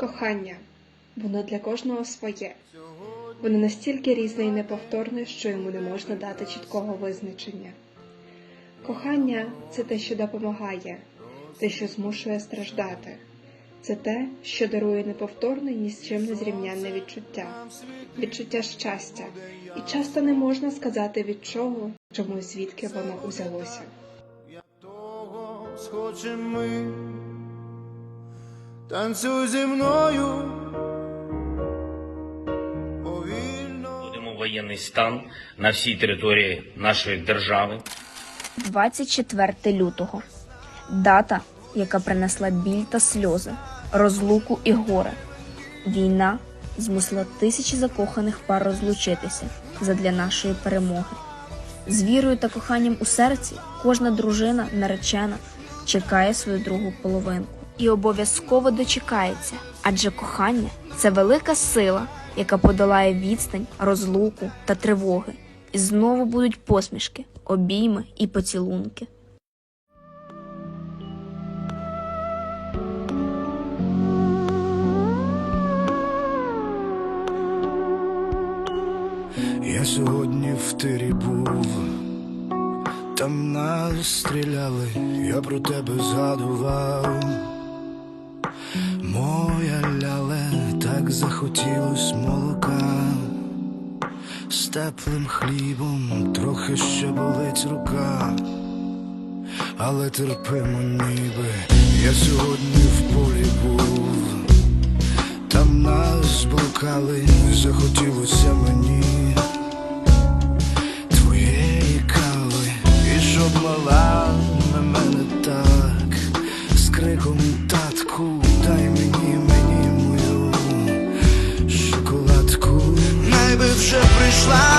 Кохання. Воно для кожного своє. Воно настільки різне і неповторне, що йому не можна дати чіткого визначення. Кохання це те, що допомагає, те, що змушує страждати. Це те, що дарує неповторне ні з чим не зрівнянне відчуття, відчуття щастя, і часто не можна сказати від чого, чому і звідки воно узялося. ми. Танцюй зі мною. Повільно. Вводимо воєнний стан на всій території нашої держави. 24 лютого. Дата, яка принесла біль та сльози, розлуку і горе. Війна змусила тисячі закоханих пар розлучитися задля нашої перемоги. З вірою та коханням у серці кожна дружина наречена чекає свою другу половинку і обов'язково дочекається, адже кохання це велика сила, яка подолає відстань, розлуку та тривоги. І знову будуть посмішки, обійми і поцілунки. Я сьогодні в тирі був, там нас стріляли, я про тебе згадував. Моя ляле, так захотілось молока, з теплим хлібом трохи ще болить рука, але терпимо ніби, я сьогодні в полі був. Там нас блукали, захотілося мені. Твоєї кави, і щоб мала на мене так, з криком татку, прийшла весна,